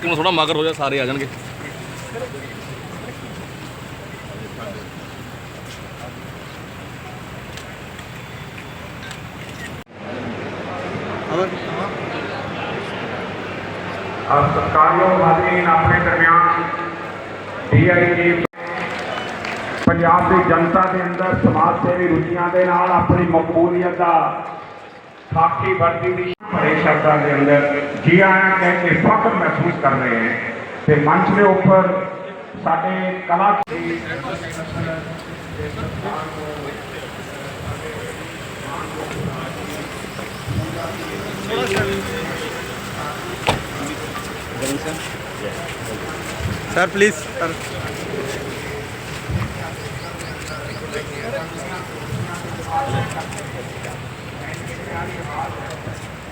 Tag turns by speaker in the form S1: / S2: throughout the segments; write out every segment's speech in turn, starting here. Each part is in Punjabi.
S1: ਨੂੰ ਥੋੜਾ ਮਗਰ ਹੋ ਜਾ ਸਾਰੇ ਆ ਜਾਣਗੇ
S2: अमन
S3: ਔਰ ਸਰਕਾਰੀਓ ਮਾਦੀਨ ਆਪਣੇ ਦਰਮਿਆਨ ਡੀਆਈਜੀ ਪੰਜਾਬ ਦੀ ਜਨਤਾ ਦੇ ਅੰਦਰ ਸਮਾਜ ਸੇਵੀ ਰੁਚੀਆਂ ਦੇ ਨਾਲ ਆਪਣੀ ਮਕਬੂਲੀਅਤ ਦਾ ਸਾਖੀ ਵਰਦੀ ਦੀ भरे शब्दों के अंदर जी आया कह के फख्र महसूस कर रहे हैं तो मंच के उपर साढ़े कला
S2: sir please sir Thank you.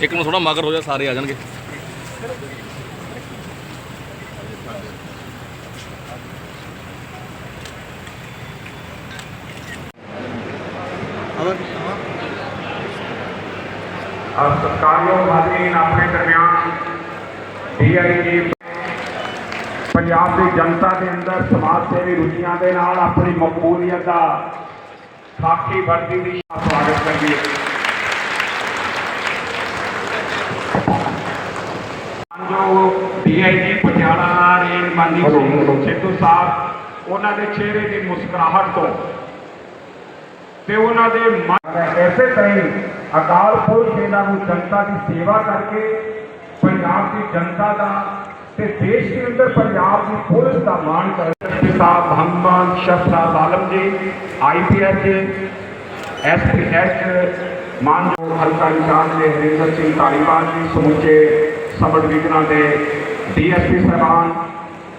S1: ਇੱਕ ਨੂੰ ਥੋੜਾ ਮਗਰ ਹੋ ਜਾ ਸਾਰੇ ਆ ਜਾਣਗੇ
S2: अमन
S3: ਔਰ ਸਰਕਾਰੀਓ ਮਾਦੀਨ ਆਪਣੇ ਦਰਮਿਆਨ ਡੀਆਈਜੀ ਪੰਜਾਬ ਦੀ ਜਨਤਾ ਦੇ ਅੰਦਰ ਸਮਾਜ ਸੇਵੀ ਰੁਚੀਆਂ ਦੇ ਨਾਲ ਆਪਣੀ ਮਕਬੂਲੀਅਤ ਦਾ ਸਾਖੀ ਵਰਦੀ ਦੀ ਸਵਾਗਤ ਕਰਦੀ ਹੈ ਜੋ ਡੀਆਈਜੀ ਪਟਿਆਲਾ ਰੇਂਜ ਮਾਨੀ ਸਿੱਧੂ ਸਾਹਿਬ ਉਹਨਾਂ ਦੇ ਚਿਹਰੇ ਦੀ ਮੁਸਕਰਾਹਟ ਤੋਂ ਤੇ ਉਹਨਾਂ ਦੇ ਐਸੇ ਤਰ੍ਹਾਂ ਅਕਾਲ ਪੁਰਖ ਇਹਨਾਂ ਨੂੰ ਜਨਤਾ ਦੀ ਸੇਵਾ ਕਰਕੇ ਪੰਜਾਬ ਦੀ ਜਨਤਾ ਦਾ ਤੇ ਦੇਸ਼ ਦੇ ਅੰਦਰ ਪੰਜਾਬ ਦੀ ਪੁਲਿਸ ਦਾ ਮਾਣ ਕਰਦੇ ਸਾਹਿਬ ਮੁਹੰਮਦ ਸ਼ਫ ਸਾਹਿਬ ਆਲਮ ਜੀ ਆਈਪੀਐਸ ਜੀ ਐਸਪੀਐਚ ਮਾਨਯੋਗ ਹਲਕਾ ਇੰਚਾਰਜ ਦੇ ਹਰਿੰਦਰ ਸਿੰਘ ਧਾਲੀਵਾਲ ਜੀ ਸਮੁੱਚੇ ਸਬ ਡਿਵੀਜ਼ਨਾਂ ਦੇ ਡੀਐਸਪੀ ਸਾਹਿਬਾਨ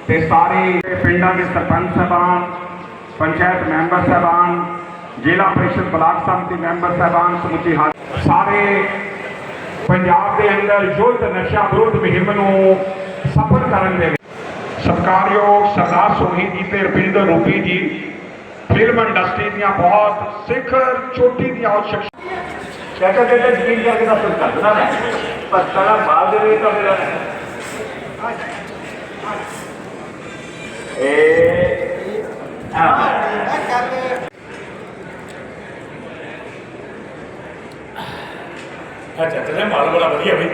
S3: ਤੇ ਸਾਰੇ ਪਿੰਡਾਂ ਦੇ ਸਰਪੰਚ ਸਾਹਿਬਾਨ, ਪੰਚਾਇਤ ਮੈਂਬਰ ਸਾਹਿਬਾਨ, ਜ਼ਿਲ੍ਹਾ ਪ੍ਰੀਸ਼ਦ ਬਲਾਕ ਸੰਮਤੀ ਮੈਂਬਰ ਸਾਹਿਬਾਨ ਸਮੁੱਚੀ ਸਾਰੇ ਪੰਜਾਬ ਦੇ ਅੰਦਰ ਯੁੱਧ, ਨਸ਼ਾ ਵਿਰੁੱਧ ਮੁਹਿੰਮ ਨੂੰ ਸਫਲ ਕਰਨ ਦੇ ਲਈ ਸਤਿਕਾਰਯੋਗ ਸਰਦਾਰ ਸੋਹੀ ਜੀ ਤੇ ਰਵਿੰਦਰ ਰੂਪੀ ਜੀ, ਫਿਲਮ ਇੰਡਸਟਰੀ ਦੀਆਂ ਬਹੁਤ ਸਿਖਰ ਚੋਟੀ ਦੀਆਂ ਉਹ ਸ਼ਖਸ
S4: ਕੇ ਦੱਸ ਕਰਦਾ ਮੈਂ ਪਰ ਸਾਰਾ ਮਾਲ पत्ता बादवे का मिलन तो है।
S5: ए अच्छा चले माल बड़ा बढ़िया भाई।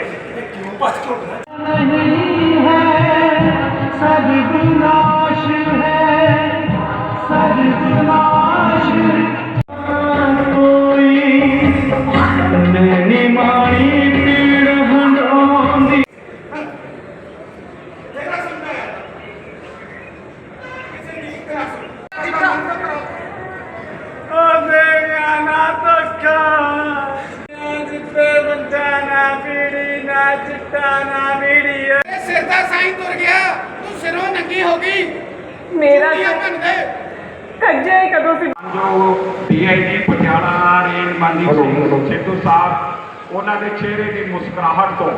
S5: क्यों पास क्यों
S6: नहीं है सब विनाश है सब विनाश
S7: ਸਿਰ ਦਾ ਸਾਈਂ ਤੁਰ ਗਿਆ। ਤੂੰ ਸਿਰੋਂ ਨੰਗੀ ਹੋ ਗਈ।
S8: ਮੇਰਾ
S7: ਕੀ ਬਣ ਗਏ
S8: ਕੱਜੇ ਕਦੋਂ ਸੀ?
S3: ਜੋ ਡੀਆਈਜੀ ਪਟਿਆਲਾ ਰੇਂਜ ਮਾਨੀ ਸਿੰਘ ਸਿੱਧੂ ਸਾਹਿਬ ਉਹਨਾਂ ਦੇ ਚਿਹਰੇ ਦੀ ਮੁਸਕਰਾਹਟ ਤੋਂ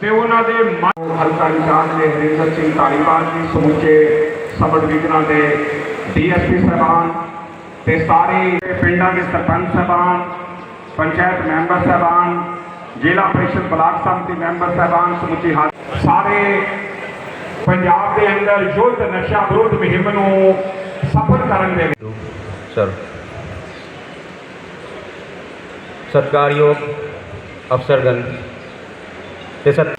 S3: ਤੇ ਉਹਨਾਂ ਦੇ ਮਨ- ਹਲਕਾ ਇੰਚਾਰਜ ਨੇ ਹਰਿੰਦਰ ਸਿੰਘ ਧਾਲੀਵਾਲ ਜੀ ਸਮੁੱਚੇ ਦੇ ਡੀਐਸਪੀ ਸਾਹਿਬਾਨ ਤੇ ਸਾਰੇ ਪਿੰਡਾਂ ਦੇ ਸਰਪੰਚ ਸਾਹਿਬਾਨ ਪੰਚਾਇਤ ਮੈਂਬਰ ਸਾਹਿਬਾਨ ਜ਼ਿਲ੍ਹਾ ਪ੍ਰੀਸ਼ਦ ਬਲਾਕ ਸੰਮਤੀ ਮੈਂਬਰ ਸਾਹਿਬਾਨ ਸਮੁੱਚੀ ਹਲ ਸਾਰੇ ਪੰਜਾਬ ਦੇ ਅੰਦਰ ਯੁੱਧ ਨਸ਼ਾ ਵਿਰੋਧ ਮੁਹਿੰਮ ਨੂੰ ਸਫਲ ਕਰਨ ਦੇ ਲਈ।
S9: ਸਰ ਸਤਿਕਾਰਯੋਗ ਅਫਸਰਗਣ ਤੇ ਸਤ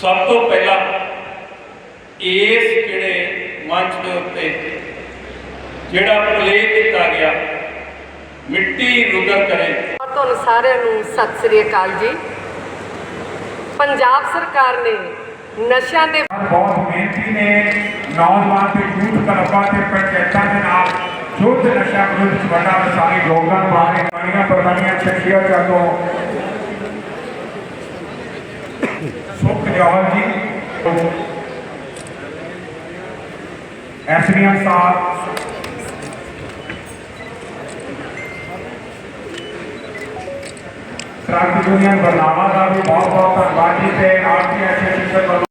S5: ਸਭ ਤੋਂ ਪਹਿਲਾਂ ਇਸ ਜਿਹੜੇ ਮੰਚ ਦੇ ਉੱਤੇ ਜਿਹੜਾ ਪਲੇ ਕੀਤਾ ਗਿਆ ਮਿੱਟੀ ਰੁਦਰ ਕਰੇ।
S7: ਤੁਹਾਨੂੰ ਸਾਰਿਆਂ ਨੂੰ ਸਤਿ ਸ੍ਰੀ ਅਕਾਲ ਜੀ। ਪੰਜਾਬ ਸਰਕਾਰ ਨੇ ਨਸ਼ਿਆਂ ਦੇ
S3: ਬਹੁਤ ਮਿਹਨਤੀ ਨੇ, ਨੌਜਵਾਨ ਤੇ ਯੂਥ ਕਲੱਬਾਂ ਤੇ ਪੰਚਾਇਤਾਂ ਦੇ ਨਾਲ ਯੁੱਧ ਨਸ਼ਾ ਵਿਰੁੱਧ ਵੱਡਾ ਸਾਰੇ ਯੋਗਦਾਨ ਪਾ ਰਹੇ ਬਣੀਆਂ ਪ੍ਰਧਾਨੀਆਂ ਸ਼ਖਸੀਅਤਾਂ ਤੋਂ ਸੁਖ ਜੋਹਰ ਜੀ। ਐਸਡੀਐਮ ਸਾਹਿਬ ਟਰੱਕ ਯੂਨੀਅਨ ਬਰਨਾਲਾ ਦਾ ਵੀ ਬਹੁਤ ਬਹੁਤ ਧੰਨਵਾਦ ਜੀ ਤੇ ਆਰਟੀ ਐਸੋਸੀਏਸ਼ਨ ਵੱਲੋਂ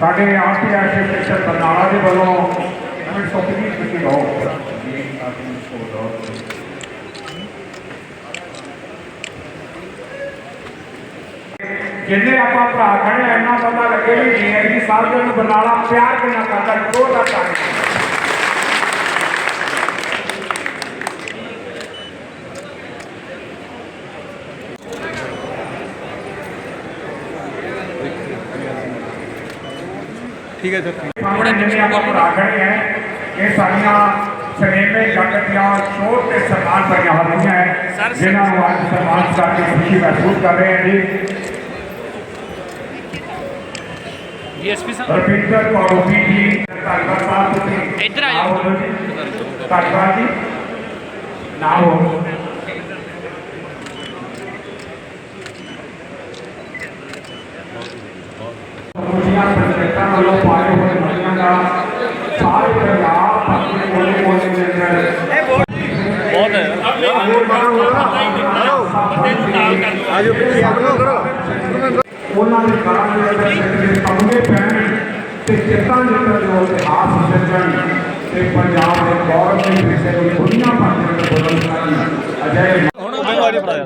S3: ਸਾਡੇ ਆਰਟੀ ਐਸੋਸੀਏਸ਼ਨ ਬਰਨਾਲਾ ਦੇ ਵੱਲੋਂ ਮਿੰਟ ਸੁਖਜੀਤ ਸਿੰਘ ਹੋ ਜਿੰਨੇ ਆਪਾਂ ਭਰਾ ਖੜੇ ਆ, ਇੰਨਾ ਪਤਾ ਲੱਗੇ ਵੀ ਡੀਆਈਜੀ ਸਾਹਿਬ ਜੀ ਨੂੰ ਬਰਨਾਲਾ ਪਿਆਰ ਕਿੰਨਾ ਕਰਦਾ ਜੋ ਦਾ ਟਾਈਮ
S10: ਠੀਕ ਹੈ ਸਰ ਠੀਕ
S3: ਸਾਹਮਣੇ ਜਿੰਨੇ ਆਪਾਂ ਭਰਾ ਖੜੇ ਹੈ ਇਹ ਸਾਡੀਆਂ ਸਨੇਮੇ ਜਗਤ ਦੀਆਂ ਸ਼ੋਰ ਤੇ ਸਨਮਾਨ ਭਰੀਆਂ ਹੋਈਆਂ ਹੈ ਜਿਨ੍ਹਾਂ ਨੂੰ ਅੱਜ ਸਨਮਾਨ ਕਰਕੇ ਖੁਸ਼ੀ ਮਹਿਸੂਸ ਕਰ ਰਹੇ ਹਾਂ ਜੀ ਡੀਐਸਪੀ ਸਾਹਿਬ ਰਵਿੰਦਰ ਕੌਰੋਪੀ ਜੀ ਧੰਨਵਾਦ ਸਾਹਿਬ ਤੁਸੀਂ ਇੱਧਰ ਆ ਜਾਓ ਧੰਨਵਾਦ ਜੀ ਨਾ ਹੋ ਮੁਖੀਆਂ ਪੰਚਾਇਤਾਂ ਵੱਲੋਂ ਪਾਏ ਹੋਏ ਮਹੀਨਿਆਂ ਦਾ ਸਾਰੇ ਪੰਜਾਬ ਆਪਣੇ ਕੋਲੇ ਕੋਲੇ ਦੇ ਅੰਦਰ
S10: ਆਜੋ ਪਿੱਛੇ ਆਜੋ ਕਰੋ
S3: ਉਹਨਾਂ ਦੇ ਕਾਰਨ ਦੇ ਅੰਦਰ ਪੰਗੇ ਪੈਣ ਤੇ ਚਿੱਤਾਂ ਜਿੱਤਣ ਜੋ ਇਤਿਹਾਸ ਸਿਰਜਣ ਤੇ ਪੰਜਾਬ ਦੇ ਗੌਰਵ ਦੇ ਵਿਸ਼ੇ ਨੂੰ ਦੁਨੀਆ ਭਰ ਦੇ ਅੰਦਰ ਬਦਲ ਸਕਣ ਅਜਿਹੇ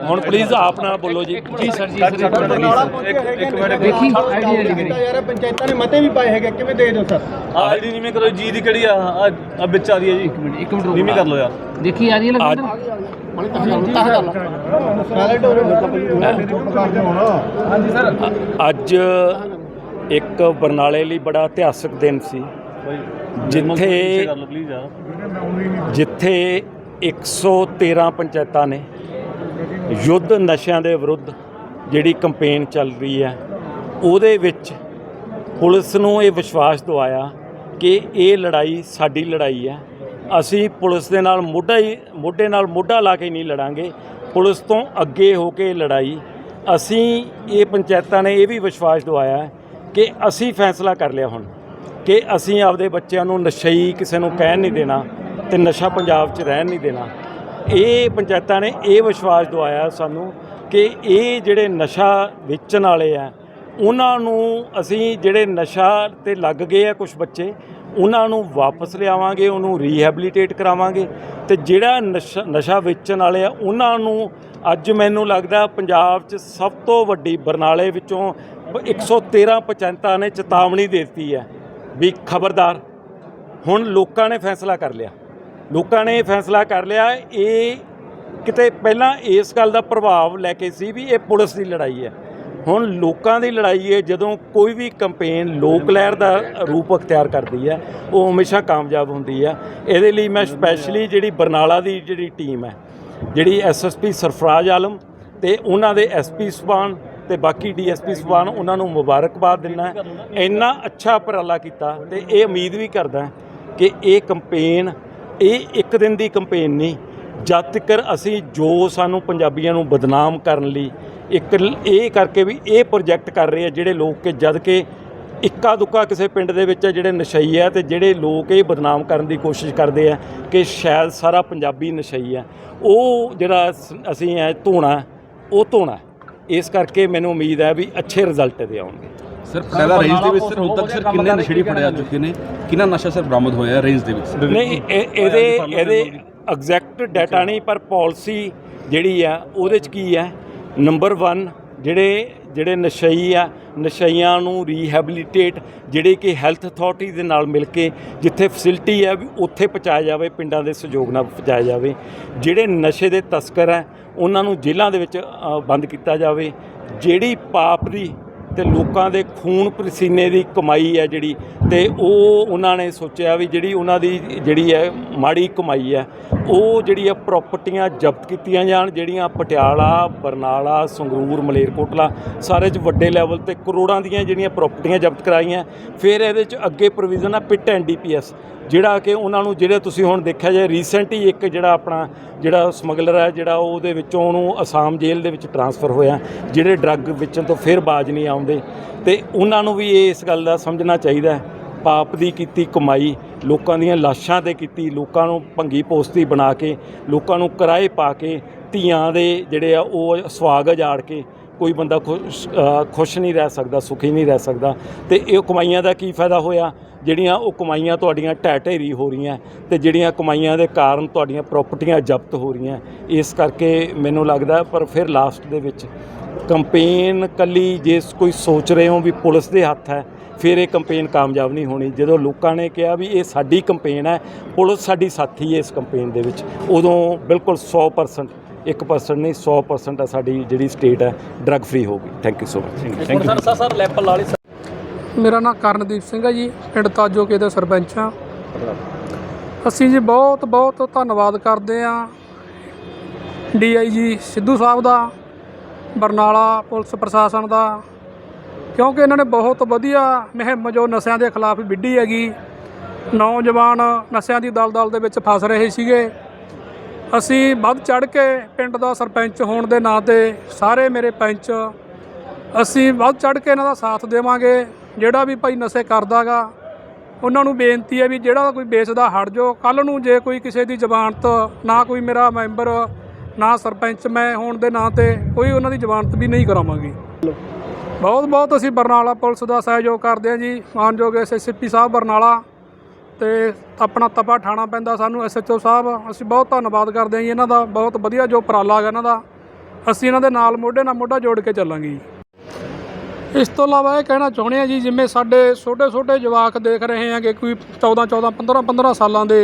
S11: ਹੁਣ ਪਲੀਜ਼ ਆਪ ਨਾਲ ਬੋਲੋ ਜੀ। ਜੀ ਸਰ ਜੀ
S10: ਇੱਕ ਮਿੰਟ ਦੇਖੀ ਆਈਡੀਆ ਯਾਰ ਪੰਚਾਇਤਾਂ ਨੇ ਮਤੇ ਵੀ ਪਾਏ ਹੈਗੇ ਕਿਵੇਂ ਦੇ ਦਿਓ ਸਰ?
S11: ਆਈਡੀ ਨੀਵੇਂ ਕਰੋ ਜੀ ਦੀ ਕਿਹੜੀ ਆ? ਆ ਵਿੱਚ ਆ ਰਹੀ ਹੈ ਜੀ। ਇੱਕ ਮਿੰਟ ਇੱਕ ਮਿੰਟ ਨੀਵੇਂ ਕਰ ਲਓ ਯਾਰ।
S12: ਦੇਖੀ ਆ ਰਹੀ ਹੈ ਲੱਗ
S10: ਸਾਇਲੈਂਟ ਹੋ ਰਹੇ ਹਾਂਜੀ ਸਰ।
S6: ਅੱਜ ਇੱਕ ਬਰਨਾਲੇ ਲਈ ਬੜਾ ਇਤਿਹਾਸਕ ਦਿਨ ਸੀ। ਜਿੱਥੇ ਜਿੱਥੇ 113 ਪੰਚਾਇਤਾਂ ਨੇ ਯੁੱਧ ਨਸ਼ਿਆਂ ਦੇ ਵਿਰੁੱਧ ਜਿਹੜੀ ਕੈਂਪੇਨ ਚੱਲ ਰਹੀ ਹੈ, ਉਹਦੇ ਵਿੱਚ ਪੁਲਿਸ ਨੂੰ ਇਹ ਵਿਸ਼ਵਾਸ ਦਵਾਇਆ ਕਿ ਇਹ ਲੜਾਈ ਸਾਡੀ ਲੜਾਈ ਹੈ। ਅਸੀਂ ਪੁਲਿਸ ਦੇ ਨਾਲ ਮੋਢਾ ਹੀ, ਮੋਢੇ ਨਾਲ ਮੋਢਾ ਲਾ ਕੇ ਨਹੀਂ ਲੜਾਂਗੇ। ਪੁਲਿਸ ਤੋਂ ਅੱਗੇ ਹੋ ਕੇ ਲੜਾਈ। ਅਸੀਂ ਇਹ ਪੰਚਾਇਤਾਂ ਨੇ ਇਹ ਵੀ ਵਿਸ਼ਵਾਸ ਦਵਾਇਆ ਕਿ ਅਸੀਂ ਫੈਸਲਾ ਕਰ ਲਿਆ ਹੁਣ ਕਿ ਅਸੀਂ ਆਪਦੇ ਬੱਚਿਆਂ ਨੂੰ ਨਸ਼ਈ ਕਿਸੇ ਨੂੰ ਕਹਿਣ ਨਹੀਂ ਦੇਣਾ ਤੇ ਨਸ਼ਾ ਪੰਜਾਬ 'ਚ ਰਹਿਣ ਨਹੀਂ ਦੇਣਾ। ਇਹ ਪੰਚਾਇਤਾਂ ਨੇ ਇਹ ਵਿਸ਼ਵਾਸ ਦਵਾਇਆ ਸਾਨੂੰ ਕਿ ਇਹ ਜਿਹੜੇ ਨਸ਼ਾ ਵੇਚਣ ਵਾਲੇ ਆ, ਉਹਨਾਂ ਨੂੰ ਅਸੀਂ ਜਿਹੜੇ ਨਸ਼ਾ ਤੇ ਲੱਗ ਗਏ ਆ ਕੁਝ ਬੱਚੇ, ਉਹਨਾਂ ਨੂੰ ਵਾਪਸ ਲਿਆਵਾਂਗੇ, ਉਹਨੂੰ ਰੀਹੈਬਿਲਿਟੇਟ ਕਰਾਵਾਂਗੇ ਤੇ ਜਿਹੜਾ ਨਸ਼ਾ ਨਸ਼ਾ ਵੇਚਣ ਵਾਲੇ ਆ, ਉਹਨਾਂ ਨੂੰ ਅੱਜ ਮੈਨੂੰ ਲੱਗਦਾ ਪੰਜਾਬ 'ਚ ਸਭ ਤੋਂ ਵੱਡੀ ਬਰਨਾਲੇ ਵਿੱਚੋਂ 113 ਪੰਚਾਇਤਾਂ ਨੇ ਚੇਤਾਵਨੀ ਦੇ ਦਿੱਤੀ ਹੈ ਵੀ ਖਬਰਦਾਰ, ਹੁਣ ਲੋਕਾਂ ਨੇ ਫੈਸਲਾ ਕਰ ਲਿਆ। ਲੋਕਾਂ ਨੇ ਇਹ ਫੈਸਲਾ ਕਰ ਲਿਆ, ਇਹ ਕਿਤੇ ਪਹਿਲਾਂ ਇਸ ਗੱਲ ਦਾ ਪ੍ਰਭਾਵ ਲੈ ਕੇ ਸੀ ਵੀ ਇਹ ਪੁਲਿਸ ਦੀ ਲੜਾਈ ਹੈ। ਹੁਣ ਲੋਕਾਂ ਦੀ ਲੜਾਈ ਹੈ, ਜਦੋਂ ਕੋਈ ਵੀ ਕੰਪੇਨ ਲੋਕ ਲਹਿਰ ਦਾ ਰੂਪ ਅਖਤਿਆਰ ਕਰਦੀ ਹੈ, ਉਹ ਹਮੇਸ਼ਾ ਕਾਮਯਾਬ ਹੁੰਦੀ ਹੈ। ਇਹਦੇ ਲਈ ਮੈਂ ਸਪੈਸ਼ਲੀ ਜਿਹੜੀ ਬਰਨਾਲਾ ਦੀ ਜਿਹੜੀ ਟੀਮ ਹੈ, ਜਿਹੜੀ ਐਸਐਸਪੀ ਸਰਫਰਾਜ਼ ਆਲਮ ਤੇ ਉਹਨਾਂ ਦੇ ਐਸਪੀ ਸੁਬਾਨ ਤੇ ਬਾਕੀ ਡੀਐਸਪੀ ਸੁਬਾਨ ਉਹਨਾਂ ਨੂੰ ਮੁਬਾਰਕਬਾਦ ਦਿੰਦਾ ਇੰਨਾ ਅੱਛਾ ਉਪਰਾਲਾ ਕੀਤਾ ਤੇ ਇਹ ਉਮੀਦ ਵੀ ਕਰਦਾ ਕਿ ਇਹ ਕੰਪੇਨ ਇਹ ਇੱਕ ਦਿਨ ਦੀ ਕੰਪੇਨ ਨਹੀਂ। ਜਦ ਤੱਕ ਅਸੀਂ ਜੋ ਸਾਨੂੰ ਪੰਜਾਬੀਆਂ ਨੂੰ ਬਦਨਾਮ ਕਰਨ ਲਈ ਇੱਕ ਇਹ ਕਰਕੇ ਵੀ ਇਹ ਪ੍ਰੋਜੈਕਟ ਕਰ ਰਹੇ ਆ, ਜਿਹੜੇ ਲੋਕ ਕਿ ਜਦ ਕਿ ਇੱਕਾ ਦੁੱਕਾ ਕਿਸੇ ਪਿੰਡ ਦੇ ਵਿੱਚ ਜਿਹੜੇ ਨਸ਼ਈ ਆ ਤੇ ਜਿਹੜੇ ਲੋਕ ਇਹ ਬਦਨਾਮ ਕਰਨ ਦੀ ਕੋਸ਼ਿਸ਼ ਕਰਦੇ ਆ ਕਿ ਸ਼ਾਇਦ ਸਾਰਾ ਪੰਜਾਬੀ ਨਸ਼ਈ ਆ। ਉਹ ਜਿਹੜਾ ਅਸੀਂ ਐ ਧੋਣਾ, ਉਹ ਧੋਣਾ। ਇਸ ਕਰਕੇ ਮੈਨੂੰ ਉਮੀਦ ਹੈ ਵੀ ਅੱਛੇ ਰਿਜ਼ਲਟ ਦੇ ਆਉਣਗੇ।
S11: ਸਰ ਪਹਿਲਾ ਰੇਂਜ ਦੇ ਵਿੱਚ ਸਰ ਹੁਣ ਤੱਕ ਸਰ ਕਿੰਨੇ ਨਸ਼ੇੜੀ ਫੜੇ ਆ ਚੁੱਕੇ ਨੇ? ਕਿੰਨਾ ਨਸ਼ਾ ਸਰ ਬਰਾਮਦ ਹੋਇਆ ਹੈ ਰੇਂਜ ਦੇ ਵਿੱਚ?
S6: ਨਹੀਂ ਇਹ- ਇਹਦੇ ਇਹਦੇ ਐਗਜ਼ੈਕਟ ਡਾਟਾ ਨਹੀਂ ਪਰ ਪਾਲਿਸੀ ਜਿਹੜੀ ਆ ਉਹਦੇ ਚ ਕੀ ਹੈ ਨੰਬਰ 1 ਜਿਹੜੇ ਜਿਹੜੇ ਨਸ਼ਈ ਆ ਨਸ਼ਈਆਂ ਨੂੰ ਰੀਹੈਬਿਲਿਟੇਟ ਜਿਹੜੇ ਕਿ ਹੈਲਥ ਅਥਾਰਟੀ ਦੇ ਨਾਲ ਮਿਲ ਕੇ ਜਿੱਥੇ ਫੈਸਿਲਿਟੀ ਹੈ ਵੀ ਉੱਥੇ ਪਹੁੰਚਾਇਆ ਜਾਵੇ ਪਿੰਡਾਂ ਦੇ ਸਹਿਯੋਗ ਨਾਲ ਪਹੁੰਚਾਇਆ ਜਾਵੇ। ਜਿਹੜੇ ਨਸ਼ੇ ਦੇ ਤਸਕਰ ਹੈ ਉਹਨਾਂ ਨੂੰ ਜੇਲ੍ਹਾਂ ਦੇ ਵਿੱਚ ਅ, ਬੰਦ ਕੀਤਾ ਜਾਵੇ। ਜਿਹੜੀ ਪਾਪ ਦੀ ਤੇ ਲੋਕਾਂ ਦੇ ਖੂਨ ਪਸੀਨੇ ਦੀ ਕਮਾਈ ਹੈ ਜਿਹੜੀ ਤੇ ਉਹ ਉਹਨਾਂ ਨੇ ਸੋਚਿਆ ਵੀ ਜਿਹੜੀ ਉਹਨਾਂ ਦੀ ਜਿਹੜੀ ਹੈ ਮਾੜੀ ਕਮਾਈ ਹੈ, ਉਹ ਜਿਹੜੀ ਆ ਪ੍ਰਾਪਰਟੀਆਂ ਜ਼ਬਤ ਕੀਤੀਆਂ ਜਾਣ, ਜਿਹੜੀਆਂ ਪਟਿਆਲਾ, ਬਰਨਾਲਾ, ਸੰਗਰੂਰ, ਮਲੇਰਕੋਟਲਾ, ਸਾਰੇ 'ਚ ਵੱਡੇ ਲੈਵਲ ਤੇ ਕਰੋੜਾਂ ਦੀਆਂ ਜਿਹੜੀਆਂ ਪ੍ਰਾਪਰਟੀਆਂ ਜ਼ਬਤ ਕਰਾਈਆਂ, ਫਿਰ ਇਹਦੇ 'ਚ ਅੱਗੇ ਪ੍ਰੋਵੀਜ਼ਨ ਆ ਪਿਟ ਐਂਡ ਡੀਪੀਐਸ ਜਿਹੜਾ ਕਿ ਉਹਨਾਂ ਨੂੰ ਜਿਹੜੇ ਤੁਸੀਂ ਹੁਣ ਦੇਖਿਆ ਜਾਏ ਰੀਸੈਂਟ ਹੀ ਇੱਕ ਜਿਹੜਾ ਆਪਣਾ ਜਿਹੜਾ ਸਮਗਲਰ ਹੈ, ਜਿਹੜਾ ਉਹਦੇ ਵਿੱਚੋਂ ਉਹਨੂੰ ਅਸਾਮ ਜੇਲ੍ਹ ਦੇ ਵਿੱਚ ਟਰਾਂਸਫਰ ਹੋਇਆ, ਜਿਹੜੇ ਡਰੱਗ ਵਿੱਚੋਂ ਤੋਂ ਫਿਰ ਬਾਜ ਨਹੀਂ ਆਉਂਦੇ। ਤੇ ਉਹਨਾਂ ਨੂੰ ਵੀ ਇਹ ਇਸ ਗੱਲ ਦਾ ਸਮਝਣਾ ਚਾਹੀਦਾ ਹੈ। ਪਾਪ ਦੀ ਕੀਤੀ ਕਮਾਈ, ਲੋਕਾਂ ਦੀਆਂ ਲਾਸ਼ਾਂ ਤੇ ਕੀਤੀ, ਲੋਕਾਂ ਨੂੰ ਭੰਗੀ ਪੋਸਤੀ ਬਣਾ ਕੇ, ਲੋਕਾਂ ਨੂੰ ਕਿਰਾਏ ਪਾ ਕੇ, ਧੀਆਂ ਦੇ ਜਿਹੜੇ ਆ ਉਹ ਸੁਹਾਗ ਉਜਾੜ ਕੇ ਕੋਈ ਬੰਦਾ ਖੁਸ਼ ਅ, ਖੁਸ਼ ਨਹੀਂ ਰਹਿ ਸਕਦਾ ਸੁਖੀ ਨਹੀਂ ਰਹਿ ਸਕਦਾ। ਤੇ ਇਹ ਕਮਾਈਆਂ ਦਾ ਕੀ ਫਾਇਦਾ ਹੋਇਆ? ਜਿਹੜੀਆਂ ਉਹ ਕਮਾਈਆਂ ਤੁਹਾਡੀਆਂ ਢਹਿ ਢੇਰੀ ਹੋ ਰਹੀਆਂ ਤੇ ਜਿਹੜੀਆਂ ਕਮਾਈਆਂ ਦੇ ਕਾਰਨ ਤੁਹਾਡੀਆਂ ਪ੍ਰਾਪਰਟੀਆਂ ਜ਼ਬਤ ਹੋ ਰਹੀਆਂ। ਇਸ ਕਰਕੇ ਮੈਨੂੰ ਲੱਗਦਾ ਪਰ ਫਿਰ ਲਾਸਟ ਦੇ ਵਿੱਚ ਕੰਪੇਨ ਕੱਲੀ ਜੇ ਕੋਈ ਸੋਚ ਰਹੇ ਹੋ ਵੀ ਪੁਲਿਸ ਦੇ ਹੱਥ ਹੈ ਫਿਰ ਇਹ ਕੰਪੇਨ ਕਾਮਯਾਬ ਨਹੀਂ ਹੋਣੀ। ਜਦੋਂ ਲੋਕਾਂ ਨੇ ਕਿਹਾ ਵੀ ਇਹ ਸਾਡੀ ਕੰਪੇਨ ਹੈ ਪੁਲਿਸ ਸਾਡੀ ਸਾਥੀ ਹੈ ਇਸ ਕੰਪੇਨ ਦੇ ਵਿੱਚ ਉਦੋਂ ਬਿਲਕੁਲ 100% 1% ਨਹੀਂ 100% ਹੈ ਸਾਡੀ ਜਿਹੜੀ ਸਟੇਟ ਹੈ ਡਰੱਗ ਫ੍ਰੀ ਹੋਗੀ thank you so much thank you
S12: ਮੇਰਾ ਨਾਮ ਕਰਨਦੀਪ ਸਿੰਘ ਹੈ ਜੀ ਪਿੰਡ ਤਾਜੋਕੇ ਦੇ ਸਰਪੰਚ ਹਾਂ ਅਸੀਂ ਜੀ ਬਹੁਤ ਬਹੁਤ ਧੰਨਵਾਦ ਕਰਦੇ ਹਾਂ ਡੀਆਈਜੀ ਸਿੱਧੂ ਸਾਹਿਬ ਦਾ ਬਰਨਾਲਾ ਪੁਲਿਸ ਪ੍ਰਸ਼ਾਸਨ ਦਾ ਕਿਉਂਕਿ ਇਹਨਾਂ ਨੇ ਬਹੁਤ ਵਧੀਆ ਮੁਹਿੰਮ ਜੋ ਨਸ਼ਿਆਂ ਦੇ ਖਿਲਾਫ ਵਿੱਢੀ ਹੈਗੀ। ਨੌਜਵਾਨ ਨਸ਼ਿਆਂ ਦੀ ਦਲਦਲ ਦੇ ਵਿੱਚ ਫਸ ਰਹੇ ਸੀਗੇ। ਅਸੀਂ ਵੱਧ ਚੜ ਕੇ ਪਿੰਡ ਦਾ ਸਰਪੰਚ ਹੋਣ ਦੇ ਨਾਂ ਤੇ ਸਾਰੇ ਮੇਰੇ ਪੰਚ, ਅਸੀਂ ਵੱਧ ਚੜ ਕੇ ਇਹਨਾਂ ਦਾ ਸਾਥ ਦੇਵਾਂਗੇ। ਜਿਹੜਾ ਵੀ ਭਾਈ ਨਸ਼ੇ ਕਰਦਾਗਾ, ਉਹਨਾਂ ਨੂੰ ਬੇਨਤੀ ਹੈ ਵੀ ਜਿਹੜਾ ਕੋਈ ਵੇਚਦਾ ਹਟ ਜਾਓ। ਕੱਲ ਨੂੰ ਜੇ ਕੋਈ ਕਿਸੇ ਦੀ ਜ਼ਮਾਨਤ, ਨਾ ਕੋਈ ਮੇਰਾ ਮੈਂਬਰ, ਨਾ ਸਰਪੰਚ ਮੈਂ ਹੋਣ ਦੇ ਨਾਂ ਤੇ ਕੋਈ ਉਹਨਾਂ ਦੀ ਜ਼ਮਾਨਤ ਵੀ ਨਹੀਂ ਕਰਾਵਾਂਗੀ। ਬਹੁਤ ਬਹੁਤ ਅਸੀਂ ਬਰਨਾਲਾ ਪੁਲਿਸ ਦਾ ਸਹਿਯੋਗ ਕਰਦੇ ਹਾਂ ਜੀ। ਮਾਨਯੋਗ ਐਸਐਸਪੀ ਸਾਹਿਬ ਬਰਨਾਲਾ ਤੇ ਆਪਣਾ ਤਪਾ ਠਾਣਾ ਪੈਂਦਾ ਸਾਨੂੰ ਐਸਐਚਓ ਸਾਹਿਬ। ਅਸੀਂ ਬਹੁਤ ਧੰਨਵਾਦ ਕਰਦੇ ਹਾਂ ਜੀ ਇਹਨਾਂ ਦਾ। ਬਹੁਤ ਵਧੀਆ ਜੋ ਉਪਰਾਲਾ ਹੈਗਾ ਇਹਨਾਂ ਦਾ। ਅਸੀਂ ਇਹਨਾਂ ਦੇ ਨਾਲ ਮੋਢੇ ਨਾਲ ਮੋਢਾ ਜੋੜ ਕੇ ਚੱਲਾਂਗੇ ਜੀ। ਇਸ ਤੋਂ ਇਲਾਵਾ ਇਹ ਕਹਿਣਾ ਚਾਹੁੰਦੇ ਆ ਜੀ, ਜਿਵੇਂ ਸਾਡੇ ਛੋਟੇ ਛੋਟੇ ਜਵਾਕ ਦੇਖ ਰਹੇ ਆ ਕਿ ਕੋਈ 14 14 15 15 ਸਾਲਾਂ ਦੇ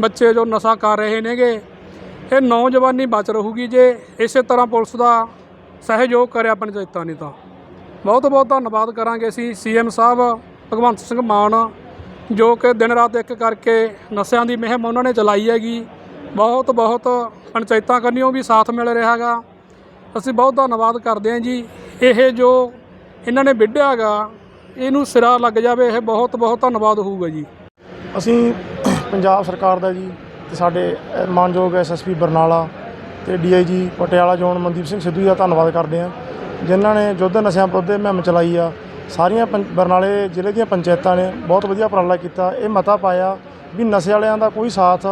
S12: ਬੱਚੇ ਜੋ ਨਸ਼ਾ ਕਰ ਰਹੇ ਨੇਗੇ, ਇਹ ਨੌਜਵਾਨੀ ਬਚ ਰਹੂਗੀ ਜੇ ਇਸੇ ਤਰ੍ਹਾਂ ਪੁਲਿਸ ਦਾ ਸਹਿਯੋਗ ਕਰਿਆ ਪੰਚਾਇਤਾਂ ਨੇ ਤਾਂ। ਬਹੁਤ ਬਹੁਤ ਧੰਨਵਾਦ ਕਰਾਂਗੇ ਅਸੀਂ ਸੀਐਮ ਸਾਹਿਬ, ਭਗਵੰਤ ਸਿੰਘ ਮਾਨ ਜੋ ਕਿ ਦਿਨ ਰਾਤ ਇੱਕ ਕਰਕੇ ਨਸ਼ਿਆਂ ਦੀ ਮੁਹਿੰਮ ਉਹਨਾਂ ਨੇ ਚਲਾਈ ਹੈਗੀ। ਬਹੁਤ ਬਹੁਤ ਪੰਚਾਇਤਾਂ ਕੰਨਿਓ ਵੀ ਸਾਥ ਮਿਲ ਰਿਹਾ ਹੈਗਾ। ਅਸੀਂ ਬਹੁਤ ਧੰਨਵਾਦ ਕਰਦੇ ਹਾਂ ਜੀ। ਇਹ ਜੋ ਇਹਨਾਂ ਨੇ ਵਿੱਢਿਆ ਹੈਗਾ ਇਹਨੂੰ ਸਿਰਾ ਲੱਗ ਜਾਵੇ ਇਹ ਬਹੁਤ ਬਹੁਤ ਧੰਨਵਾਦ ਹੋਊਗਾ ਜੀ।
S10: ਅਸੀਂ ਪੰਜਾਬ ਸਰਕਾਰ ਦਾ ਜੀ ਤੇ ਸਾਡੇ ਅ, ਮਾਨਯੋਗ ਐਸਐਸਪੀ ਬਰਨਾਲਾ ਤੇ ਡੀਆਈਜੀ ਪਟਿਆਲਾ ਜ਼ੋਨ ਮਨਦੀਪ ਸਿੰਘ ਸਿੱਧੂ ਦਾ ਧੰਨਵਾਦ ਕਰਦੇ ਹਾਂ। ਜਿਨ੍ਹਾਂ ਨੇ ਯੁੱਧ ਨਸ਼ਿਆਂ ਵਿਰੁੱਧ ਇਹ ਮੁਹਿੰਮ ਚਲਾਈ ਆ। ਸਾਰੀਆਂ ਪੰ- ਬਰਨਾਲੇ ਜ਼ਿਲ੍ਹੇ ਦੀਆਂ ਪੰਚਾਇਤਾਂ ਨੇ ਬਹੁਤ ਵਧੀਆ ਉਪਰਾਲਾ ਕੀਤਾ। ਇਹ ਮਤਾ ਪਾਇਆ ਵੀ ਨਸ਼ੇ ਵਾਲਿਆਂ ਦਾ ਕੋਈ ਸਾਥ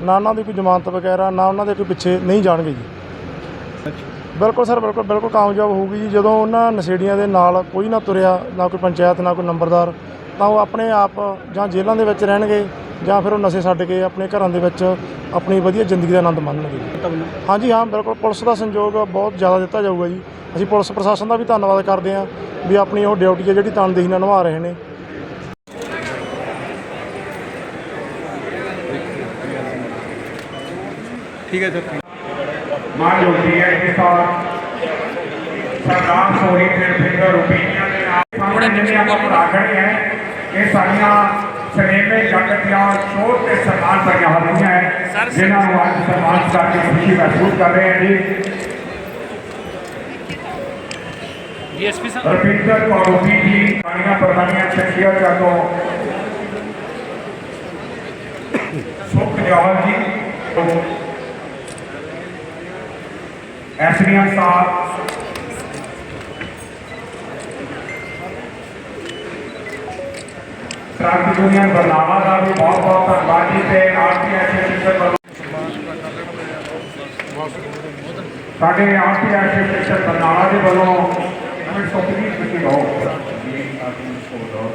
S10: ਨਾ ਉਹਨਾਂ ਦੀ ਕੋਈ ਜ਼ਮਾਨਤ ਵਗੈਰਾ, ਨਾ ਉਹਨਾਂ ਦੇ ਕੋਈ ਪਿੱਛੇ ਨਹੀਂ ਜਾਣਗੇ ਜੀ। ਬਿਲਕੁਲ ਸਰ, ਬਿਲਕੁਲ ਬਿਲਕੁਲ ਕਾਮਯਾਬ ਹੋਊਗੀ ਜੀ। ਜਦੋਂ ਉਹਨਾਂ ਨਸ਼ੇੜੀਆਂ ਦੇ ਨਾਲ ਕੋਈ ਨਾ ਤੁਰਿਆ, ਨਾ ਕੋਈ ਪੰਚਾਇਤ, ਨਾ ਕੋਈ ਨੰਬਰਦਾਰ, ਤਾਂ ਉਹ ਆਪਣੇ ਆਪ ਜਾਂ ਜੇਲ੍ਹਾਂ ਦੇ ਵਿੱਚ ਰਹਿਣਗੇ ਜਾਂ ਫਿਰ ਉਹ ਨਸ਼ੇ ਛੱਡ ਕੇ ਆਪਣੇ ਘਰਾਂ ਦੇ ਵਿੱਚ ਆਪਣੀ ਵਧੀਆ ਜ਼ਿੰਦਗੀ ਦਾ ਆਨੰਦ ਮਾਣਨਗੇ ਜੀ। ਹਾਂਜੀ, ਹਾਂ, ਬਿਲਕੁਲ ਪੁਲਿਸ ਦਾ ਸੰਯੋਗ ਬਹੁਤ ਜ਼ਿਆਦਾ ਦਿੱਤਾ ਜਾਊਗਾ ਜੀ। ਅਸੀਂ ਪੁਲਿਸ ਪ੍ਰਸ਼ਾਸਨ ਦਾ ਵੀ ਧੰਨਵਾਦ ਕਰਦੇ ਹਾਂ ਵੀ ਆਪਣੀ ਉਹ ਡਿਊਟੀ ਹੈ ਜਿਹੜੀ ਤਨਦੇਹੀ ਨਾਲ ਨਿਭਾ ਰਹੇ ਨੇ।
S3: ਮਾਨਯੋਗ ਡੀਆਈਜੀ ਸਾਹਿਬ ਸਰਦਾਰ ਸੋਹੀ ਤੇ ਫਿੰਗਰ ਰੁਪਈਆਂ ਦੇ ਨਾਲ ਸਾਹਮਣੇ ਜਿਹੜੇ ਆਪਾਂ ਭਰਾ ਖੜੇ ਹੈ ਇਹ ਸਾਡੀਆਂ ਸਨੇਮੇ ਜਗਤ ਦੀਆਂ ਸ਼ੋਧ ਤੇ ਸਨਮਾਨ ਭਰੀਆਂ ਹਾਜ਼ਰੀਆਂ ਹੈ ਜਿਨ੍ਹਾਂ ਨੂੰ ਅੱਜ ਸਨਮਾਨ ਕਰਕੇ ਖੁਸ਼ੀ ਮਹਿਸੂਸ ਕਰ ਰਹੇ ਹਾਂ ਜੀ। ਡੀਐਸਪੀ ਸਾਹਿਬ ਰਵਿੰਦਰ ਕੌਰ ਰੂਪੀ ਜੀ ਸਾਡੀਆਂ ਪ੍ਰਧਾਨੀਆਂ ਸ਼ਖਸੀਅਤਾਂ ਤੋਂ ਸੁਖ ਜਵਾਹਰ ਜੀ ਐਸਡੀਐਮ ਸਾਹਿਬ ਟਰੱਕ ਯੂਨੀਅਨ ਬਰਨਾਲਾ ਦਾ ਵੀ ਬਹੁਤ ਬਹੁਤ ਧੰਨਵਾਦ ਜੀ ਤੇ ਆਰਟੀਐਸ ਟੀਚਰ ਵੱਲੋਂ ਸਾਡੇ ਆਰਟੀ ਐਸੋਸੀਏਸ਼ਨ ਬਰਨਾਲਾ ਦੇ ਵੱਲੋਂ ਮੈਂ ਸੁਖਜੀਤ ਸਿੰਘ ਲੋ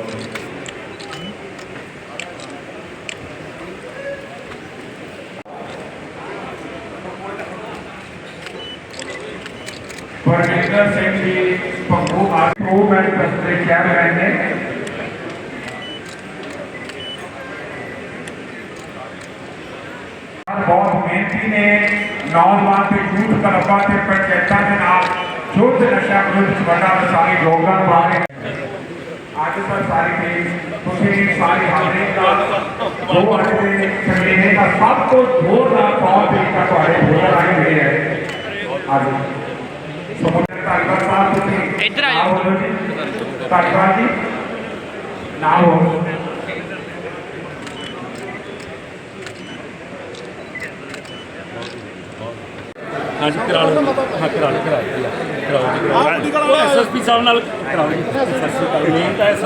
S3: ਪਰਮੇਂਦਰ ਸਿੰਘ ਜੀ ਪੰਗੂ ਆਰਟੋ ਮੈਡੀਕਲ ਦੇ ਚੇਅਰਮੈਨ ਨੇ ਬਹੁਤ ਮਿਹਨਤੀ ਨੇ ਨੌਜਵਾਨ ਤੇ ਯੂਥ ਕਲੱਬਾਂ ਤੇ ਪੰਚਾਇਤਾਂ ਦੇ ਨਾਲ ਯੁੱਧ ਨਸ਼ਾ ਵਿਰੁੱਧ ਵੱਡਾ ਵਿਸਾਰੀ ਯੋਗਦਾਨ ਪਾ ਰਹੇ ਨੇ। ਅੱਜ ਤਾਂ ਸਾਰੀ ਟੀਮ ਤੁਸੀਂ ਸਾਰੀ ਹਾਜ਼ਰੀ ਦਾ ਜੋ ਅੱਜ ਦੇ ਸੰਗੀਨੇ ਦਾ ਸਭ ਤੋਂ ਜ਼ੋਰਦਾਰ ਤੌਰ ਤੇ ਇੱਕ ਤੁਹਾਡੇ ਬੋਲਰ ਆਏ ਹੋਏ ਹੈ ਅੱਜ ਸਮੁੰਦਰ ਧੰਨਵਾਦ ਸਾਹਿਬ ਤੁਸੀਂ ਇੱਧਰ ਆਓ ਧੰਨਵਾਦ ਜੀ ਨਾਲ ਹੋ
S6: ਹਾਂਜੀ ਕਰਾ ਲਓ। ਹਾਂ ਕਰਾ ਲਓ ਕਰਾ ਲਓ ਕਰਾਓ ਜੀ ਕਰਾਓ ਐਸਐਸਪੀ ਸਾਹਿਬ ਨਾਲ ਕਰਾਓ ਜੀ ਸਤਿ ਸ਼੍ਰੀ ਅਕਾਲ। ਮੇਨ ਤਾਂ ਐਸ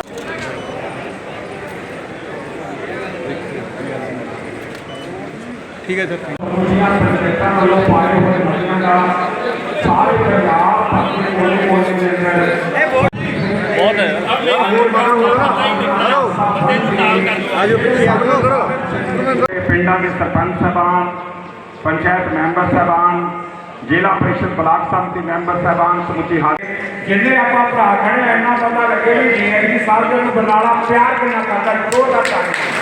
S3: ਦੁਨੀਆ ਪੰਚਾਇਤਾਂ ਵੱਲੋਂ ਪਾਏ ਹੋਏ ਮੰਗਾਂ ਦਾ ਸਾਰੇ ਪੰਜਾਬ ਆਪਣੇ ਕੋਲੇ ਕੋਲੇ ਜ਼ਿਲ੍ਹਾ ਪ੍ਰੀਸ਼ਦ ਬਲਾਕ ਸੰਮਤੀ ਮੈਂਬਰ ਸਾਹਿਬਾਨ ਸਮੁੱਚੀ ਹਾਜ਼ਰੀ। ਜਿੰਨੇ ਆਪਾਂ ਭਰਾ ਖੜੇ ਇੰਨਾ ਪਤਾ ਲੱਗੇ ਵੀ ਡੀਆਈਜੀ ਸਾਹਿਬ ਜੀ ਨੂੰ ਬਰਨਾਲਾ ਪਿਆਰ ਕਿੰਨਾ ਕਰਦਾ ਜੋਰ ਦਾ ਧੰਨਵਾਦ